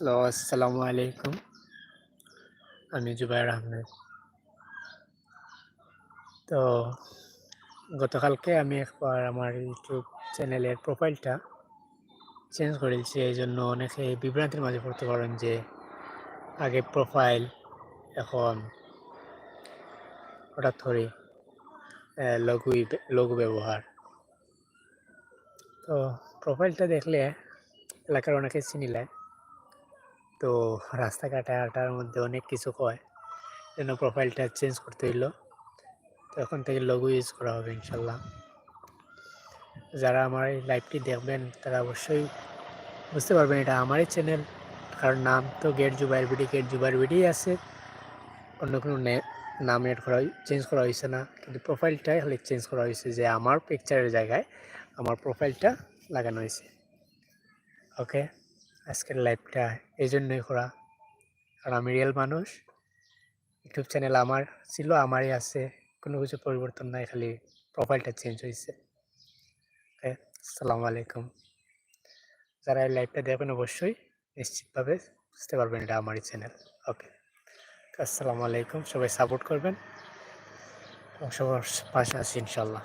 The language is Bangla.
হ্যালো, আসসালামু আলাইকুম। আমি জুবাইর আহমেদ। তো গতকালকে আমি একবার আমার ইউটিউব চ্যানেলের প্রোফাইলটা চেঞ্জ করেছি, এই জন্য অনেকে বিভ্রান্তির মাঝে পড়তে পারেন যে আগে প্রোফাইল, এখন হঠাৎ করে লঘু লঘু ব্যবহার। তো প্রোফাইলটা দেখলে এলাকার অনেকে চিনিলায় তো রাস্তাঘাটে হাঁটার মধ্যে অনেক কিছু কয়। যেন প্রোফাইলটা চেঞ্জ করতে হইল। তো এখন থেকে লঘু ইউজ করা হবে ইনশাল্লাহ। যারা আমার এই লাইভটি দেখবেন, তারা অবশ্যই বুঝতে পারবেন এটা আমারই চ্যানেল কারণ নাম তো get Zubair BD get Zubair BD আছে। অন্য কোনো নাম এড করা চেঞ্জ করা হয়েছে না। কিন্তু প্রোফাইলটাই খালি চেঞ্জ করা হয়েছে যে আমার পিকচারের জায়গায় আমার প্রোফাইলটা লাগানো হয়েছে ওকে আজকের লাইভটা এই জন্যই করা। কারণ আমি রিয়েল মানুষ। ইউটিউব চ্যানেল আমার ছিল, আমারই আছে। কোনো কিছু পরিবর্তন নাই, খালি প্রোফাইলটা চেঞ্জ হয়েছে ওকে আসসালামু আলাইকুম যারা এই লাইভটা দেখবেন অবশ্যই নিশ্চিতভাবে বুঝতে পারবেন এটা আমারই চ্যানেল ওকে আসসালামু আলাইকুম। সবাই সাপোর্ট করবেন। এবং সবার পাশে আছি ইনশাল্লাহ